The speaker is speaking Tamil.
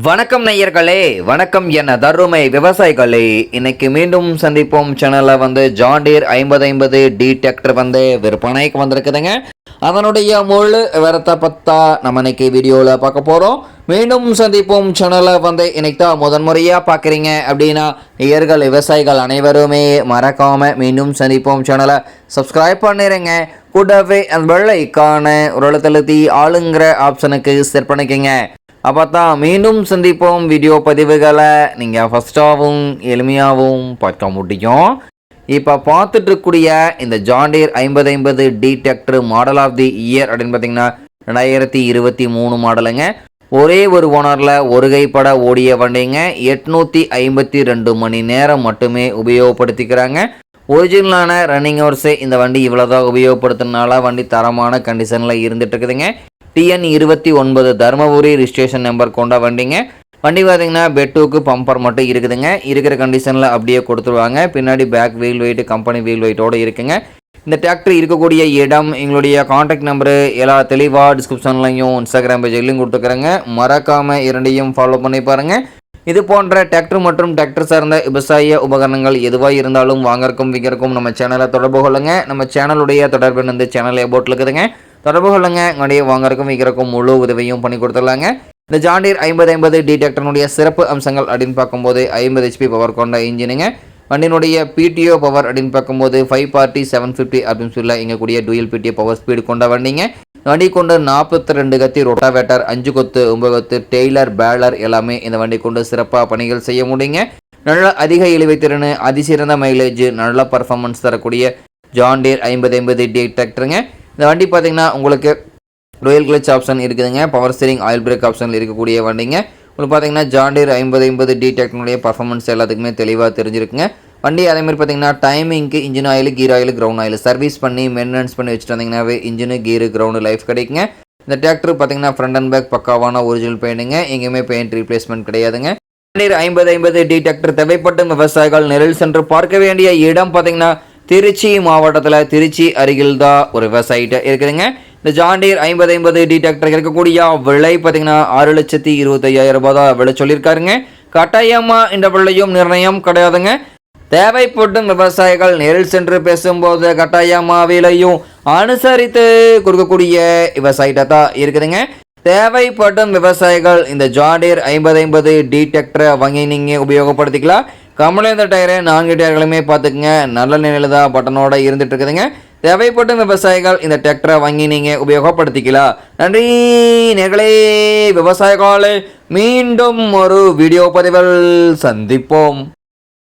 வணக்கம் நேயர்களே வணக்கம் என தருமை விவசாயிகளே. இன்னைக்கு மீண்டும் சந்திப்போம். சேனலில் வந்து ஜாண்டீர் ஐம்பது ஐம்பது டி டிராக்டர் வந்து விற்பனைக்கு வந்திருக்குதுங்க. அதனுடைய முழு விவரத்தை பத்தா நம்ம இன்னைக்கு வீடியோவில் பார்க்க போகிறோம் மீண்டும் சந்திப்போம். சேனலை வந்து இன்னைக்கு தான் முதன்முறையாக பார்க்குறீங்க அப்படின்னா நேயர்கள் விவசாயிகள் அனைவருமே மறக்காமல் மீண்டும் சந்திப்போம். சேனலை சப்ஸ்கிரைப் பண்ணிடுங்க கூடவே அந்த வெள்ளைக்கான ஒரு எழுத்தழுத்தி ஆளுங்கிற ஆப்ஷனுக்கு செட் பண்ணிக்கங்க. அப்போ தான் மீண்டும் சந்திப்போம் வீடியோ பதிவுகளை. நீங்கள் ஃபஸ்ட்டாகவும் எளிமையாகவும் பார்க்க முடியும். இப்போ பார்த்துட்டு இருக்கக்கூடிய இந்த ஜாண்டீர் ஐம்பது ஐம்பது D model of the year அப்படின்னு பார்த்தீங்கன்னா ரெண்டாயிரத்தி இருபத்தி மூணு மாடலுங்க. ஒரே ஒரு ஓனரில் ஒரு கைப்பட ஓடிய வண்டிங்க. எட்நூற்றி ஐம்பத்தி ரெண்டு மணி நேரம் மட்டுமே உபயோகப்படுத்திக்கிறாங்க. ஒரிஜினலான ரன்னிங் ஹவர்ஸே இந்த வண்டி இவ்வளோதான் உபயோகப்படுத்துறதுனால வண்டி தரமான கண்டிஷனில் இருந்துட்டு இருக்குதுங்க டிஎன் இருபத்தி ஒன்பது தருமபுரி ரிஜிஸ்ட்ரேஷன் நம்பர் கொண்ட வண்டிங்க. வண்டி பார்த்தீங்கன்னா பெட்டுக்கு பம்பர் மட்டும் இருக்குதுங்க. இருக்கிற கண்டிஷனில் அப்படியே கொடுத்துருவாங்க. பின்னாடி back wheel weight company wheel வெயிட்டோடு இருக்குங்க. இந்த டிராக்டர் இருக்கக்கூடிய இடம் எங்களுடைய காண்டாக்ட் நம்பரு எல்லா தெளிவாக டிஸ்கிரிப்ஷன்லையும் இன்ஸ்டாகிராம் பேஜ்லையும் கொடுத்துக்கிறேங்க. மறக்காமல் இரண்டையும் ஃபாலோ பண்ணி பாருங்கள் இது போன்ற டிராக்டர் மற்றும் டிராக்டர் சார்ந்த விவசாய உபகரணங்கள் எதுவாக இருந்தாலும் வாங்கறக்கும் விற்கிறக்கும் நம்ம சேனலை தொடர்பு கொள்ளுங்கள் நம்ம சேனலுடைய தொடர்பு வந்து சேனல் போட்டில் இருக்குதுங்க. தொடர்பு கொள்ளுங்க. உங்களுடைய வாங்கறக்கும் விற்கிறக்கும் முழு உதவியும் பண்ணி கொடுத்துடலாங்க. இந்த ஜாண்டீர் ஐம்பது ஐம்பது டி சிறப்பு அம்சங்கள் அப்படின்னு பார்க்கும்போது ஐம்பது ஹெச்பி பவர் கொண்ட இன்ஜினுங்க வண்டியினுடைய பிடிஓ பவர் அப்படின்னு பார்க்கும்போது ஃபைவ் பார்ட்டி செவன் ஃபிஃப்டி அப்படின்னு சொல்ல எங்கக்கூடிய டூயல் பிடிஓ பவர் ஸ்பீடு கொண்ட வண்டிங்க. வண்டி கொண்டு நாற்பத்தி ரெண்டு கத்தி ரொட்டாவேட்டர் அஞ்சு கொத்து ஒன்பது கொத்து டெய்லர் பேலர் எல்லாமே இந்த வண்டி கொண்டு சிறப்பாக பணிகள் செய்ய முடியுங்க. நல்ல அதிக இழுவை திறன் அதிசிறந்த மைலேஜ் நல்ல பர்ஃபார்மன்ஸ் தரக்கூடிய ஜாண்டீர் ஐம்பது ஐம்பது டி இந்த வண்டி பார்த்தீங்கன்னா உங்களுக்கு ரோயல் கிளச் ஆப்ஷன் இருக்குதுங்க. பவர் ஸ்டீரிங் ஆயில் பிரேக் ஆப்ஷனில் இருக்கக்கூடிய வண்டிங்க. உங்களுக்கு பார்த்தீங்கன்னா ஜாண்டீர் ஐம்பது ஐம்பது டி டெக்னுடைய பர்ஃபார்மன்ஸ் எல்லாத்துக்குமே தெளிவாக தெரிஞ்சிருக்குங்க. வண்டி அதேமாதிரி பார்த்தீங்கன்னா டைமிங்க்கு engine oil gear oil ground oil service பண்ணி மெயின்டெனன்ஸ் பண்ணி வச்சுட்டு வந்தீங்கன்னாவே இன்ஜினு கீரு கிரவுண்டு லைஃப் கிடைக்குங்க. இந்த டிராக்டர் பார்த்தீங்கன்னா ஃப்ரண்ட் அண்ட் பேக் பக்காவான ஒரிஜினல் பெயிண்டுங்க எங்கேயுமே பெயிண்ட் ரீப்ளேஸ்மெண்ட் கிடையாதுங்க. ஐம்பது ஐம்பது டி டிராக்டர் தேவைப்பட்ட விவசாயிகள். நிழல் சென்று பார்க்க வேண்டிய இடம் பார்த்தீங்கன்னா திருச்சி மாவட்டத்தில் திருச்சி அருகில் தான் ஒரு விவசாயிட்ட இருக்குதுங்க. இந்த ஜாண்டீர் ஐம்பது ஐம்பது டி டிராக்டர் இருக்கக்கூடிய விலை பார்த்தீங்கன்னா ஆறு லட்சத்தி இருபத்தையாயிரம் ரூபாய் தான் விலை சொல்லியிருக்காருங்க. கட்டாயமாக இந்த விலையும் நிர்ணயம் கிடையாதுங்க. தேவைப்படும் விவசாயிகள் நேரில் சென்று பேசும்போது கட்டாயமாக விலையும் அனுசரித்து கொடுக்கக்கூடிய விவசாயிட்ட தான் இருக்குதுங்க. தேவைப்படும் விவசாயிகள் இந்த ஜாண்டீர் ஐம்பது ஐம்பது டி டிராக்டரை வாங்கி நீங்கள் உபயோகப்படுத்திக்கலாம். கமலேந்த டயரை நான்கு டயர்களுமே பார்த்துக்குங்க. நல்ல நிலையில் தான் பட்டனோட இருந்துட்டு இருக்குதுங்க தேவைப்பட்ட விவசாயிகள் இந்த டிராக்டரை வாங்கி நீங்கள் உபயோகப்படுத்திக்கலாம். நன்றி நேர்களே விவசாயிகளே மீண்டும் ஒரு வீடியோ பதிவில் சந்திப்போம்.